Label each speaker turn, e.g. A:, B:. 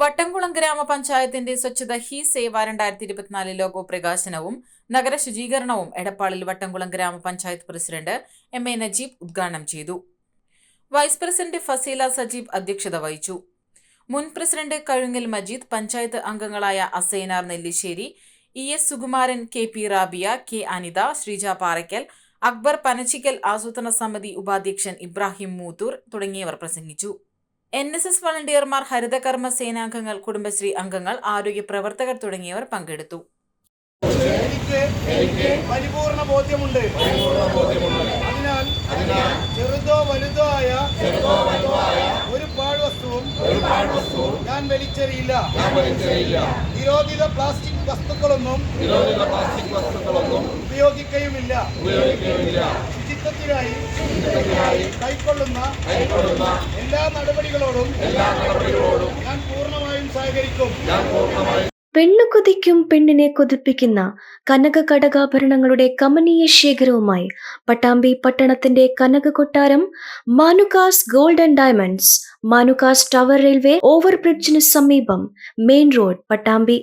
A: വട്ടംകുളം ഗ്രാമപഞ്ചായത്തിന്റെ സ്വച്ഛത ഹി സേവ രണ്ടായിരത്തി ഇരുപത്തിനാല് ലോഗോ പ്രകാശനവും നഗര ശുചീകരണവും എടപ്പാളിൽ വട്ടംകുളം ഗ്രാമപഞ്ചായത്ത് പ്രസിഡന്റ് എം എ നജീബ് ഉദ്ഘാടനം ചെയ്തു. വൈസ് പ്രസിഡന്റ് ഫസീല സജീബ് അധ്യക്ഷത വഹിച്ചു. മുൻ പ്രസിഡന്റ് കഴുങ്ങൽ മജീദ് പഞ്ചായത്ത് അംഗങ്ങളായ Asainar Nellissery E S Sukumaran K P Rabiya K Anitha Sreeja Parakkal Akbar Panachikkal ആസൂത്രണ സമിതി ഉപാധ്യക്ഷൻ ഇബ്രാഹിം മൂത്തൂർ തുടങ്ങിയവർ പ്രസംഗിച്ചു. എൻ എസ് എസ് വളണ്ടിയർമാർ ഹരിതകർമ്മ സേനാംഗങ്ങൾ കുടുംബശ്രീ അംഗങ്ങൾ ആരോഗ്യ പ്രവർത്തകർ തുടങ്ങിയവർ പങ്കെടുത്തു.
B: എനിക്ക് പരിപൂർണ ബോധ്യമുണ്ട്. അതിനാൽ ചെറുതോ വലുതോ ആയ ഒരു പാഴ്വസ്തുവും ഞാൻ വലിച്ചെറിയില്ല. നിരോധിത പ്ലാസ്റ്റിക് വസ്തുക്കളൊന്നും ഉപയോഗിക്കുകയുമില്ല ശുചിത്വത്തിനായി കൈക്കൊള്ളുന്ന എല്ലാ നടപടികളോടും ഞാൻ പൂർണമായും സഹകരിക്കും.
C: പെണ്ണു കൊതിക്കും പെണ്ണിനെ കൊതിപ്പിക്കുന്ന കനക കടകാഭരണങ്ങളുടെ കമനീയ ശേഖരവുമായി പട്ടാമ്പി പട്ടണത്തിന്റെ കനക കൊട്ടാരം Manukas gold and diamonds Manukas tower railway ഓവർബ്രിഡ്ജിന് സമീപം മെയിൻ റോഡ് പട്ടാമ്പി